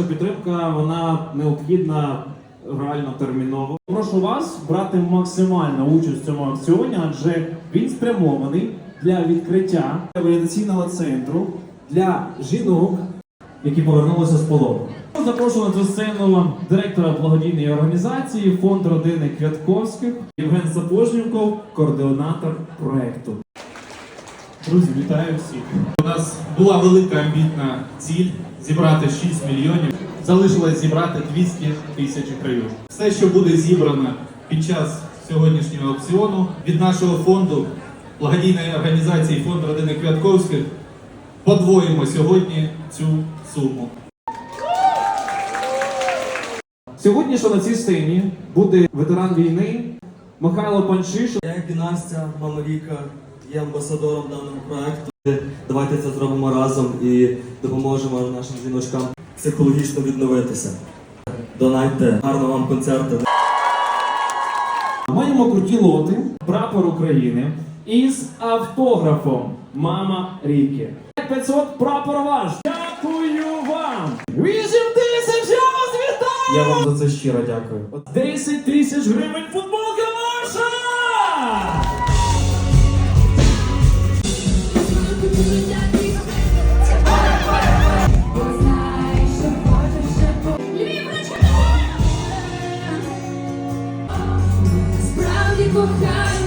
ваша підтримка вона необхідна реально терміново. Прошу вас брати максимальну участь в цьому акціоні, адже він спрямований для відкриття реабілітаційного центру для жінок, які повернулися з полону. Запрошую на цю сцену директора благодійної організації Фонд родини Квятковських Євген Сапожніков, координатор проекту. Друзі, вітаю всіх. У нас була велика амбітна ціль зібрати 6 мільйонів. Залишилось зібрати 200 тисяч гривень. Все, що буде зібрано під час сьогоднішнього аукціону від нашого фонду, благодійної організації Фонд родини Квятковських, подвоїмо сьогодні цю суму. Сьогодні що на цій сцені буде ветеран війни Михайло Панчиш. Я як і Віка, є амбасадором даного проекту. Давайте це зробимо разом і допоможемо нашим жіночкам психологічно відновитися. Донайте, гарного вам концерту. Маємо круті лоти, прапор України із автографом Мама Ріки. 500 прапор ваш. Дякую вам! 8 тисяч я вас вітаю! Я вам за це щиро дякую. 10 тисяч гривень футболка ваша! Кохання